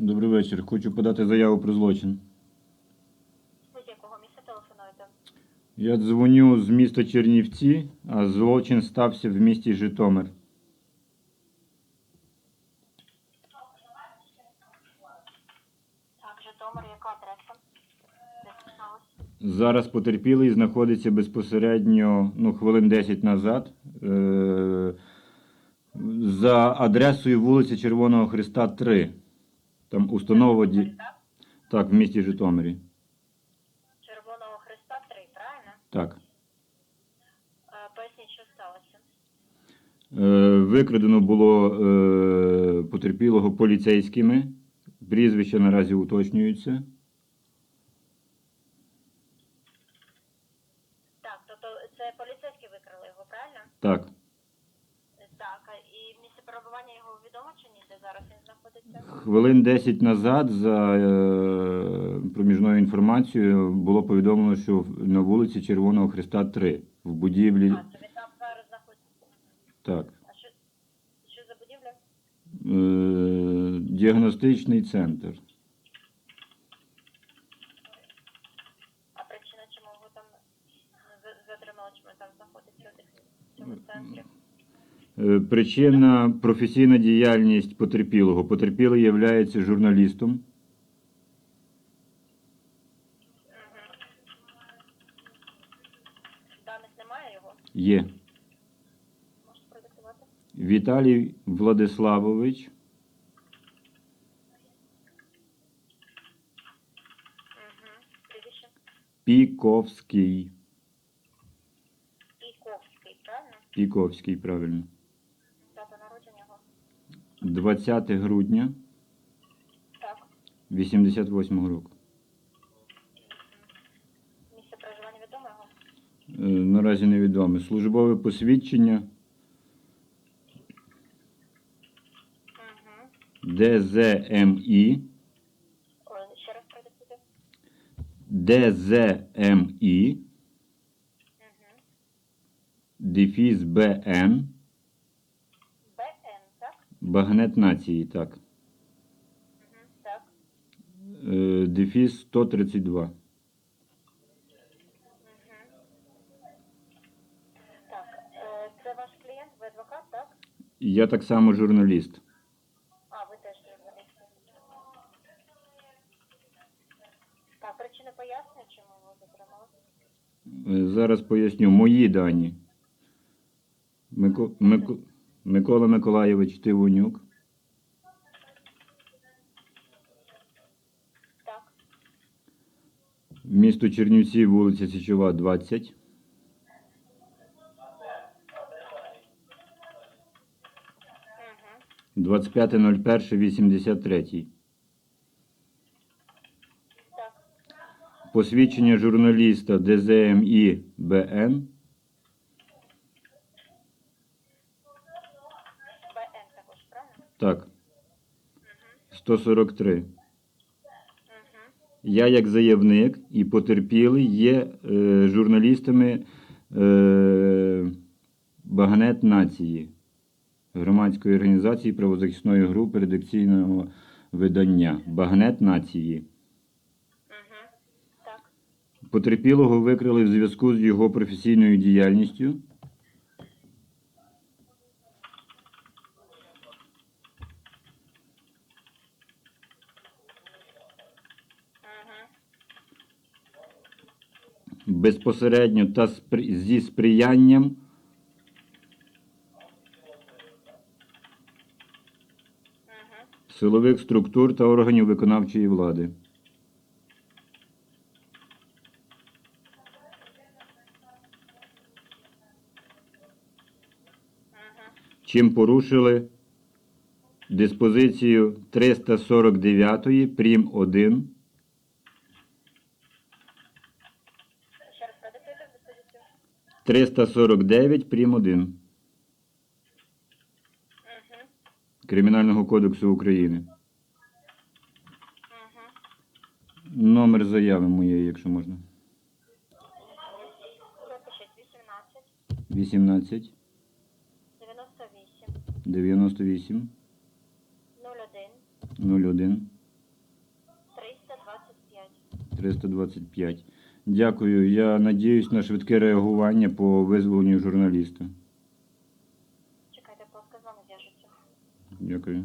Добрий вечір. Хочу подати заяву про злочин. З якого місця телефонуєте? Я дзвоню з міста Чернівці, а злочин стався в місті Житомир. Так, Житомир, яка адреса? Де сталося? Зараз потерпілий знаходиться безпосередньо ну, хвилин 10 назад е- за адресою вулиця Червоного Христа 3. Там установа ді... Так? В місті Житомирі. Червоного Христа 3, правильно? Так. Поясніть, що сталося. Е, Викрадено було е, потерпілого поліцейськими. Прізвища наразі уточнюються. Так, тобто це поліцейські викрали його, правильно? Так. І місце перебування його відомо чи ні, де зараз він знаходиться? Хвилин 10 назад за е, проміжною інформацією було повідомлено, що на вулиці Червоного Христа 3 в будівлі. А, це він там зараз знаходиться. Так. А що, що за будівля? Е, діагностичний центр. А причина, чому його там за- затримали, чому він там знаходиться в цьому центрі? Е, Причина професійна діяльність потерпілого. Потерпілий є журналістом. Даних немає його? Є Можете продиктувати? Віталій Владиславович. Прізвище? Піковський. Правильно? Піковський, правильно. Дата народження його? 20 грудня Так. 88 року. Місце проживання відомо його? Е, Наразі невідоме. Службове посвідчення Угу. ДЗМІ. Ой, ще раз продиктуйте. ДЗМІ. Угу. Дефіс БН. Багнет нації, так. Угу. Так. Е, Дефіс 132. Угу. Так. Е, це ваш клієнт, ви адвокат, так? Я так само журналіст. А, ви теж журналіст. Так, причини пояснення, чому ви затримали? Е, Зараз поясню мої дані. Мико... Мико... Микола Миколайович Тивонюк. Так. Місто Чернівці, вулиця Січова, 20. Угу. 25.01.83. Так. Посвідчення журналіста ДЗМІ. БН також, правильно? Так, Угу. 143. Угу. Я, як заявник і потерпілий, є е, журналістами е, Багнет Нації, громадської організації правозахисної групи редакційного видання Багнет Нації. Угу. Так. Потерпілого викрили в зв'язку з його професійною діяльністю. Безпосередньо та зі сприянням силових структур та органів виконавчої влади. Чим порушили диспозицію 349 прим. 1 Ще раз продиктуйте диспозицію. 349 прим. 1 Угу. Кримінального кодексу України. Угу. Номер заяви моєї, якщо можна. Запишіть 18, 18 98, 98 01, 01 325. 325. Дякую. Я надіюсь на швидке реагування по визволенню журналіста. Чекайте, будь ласка, з вами зв'яжуться. Дякую.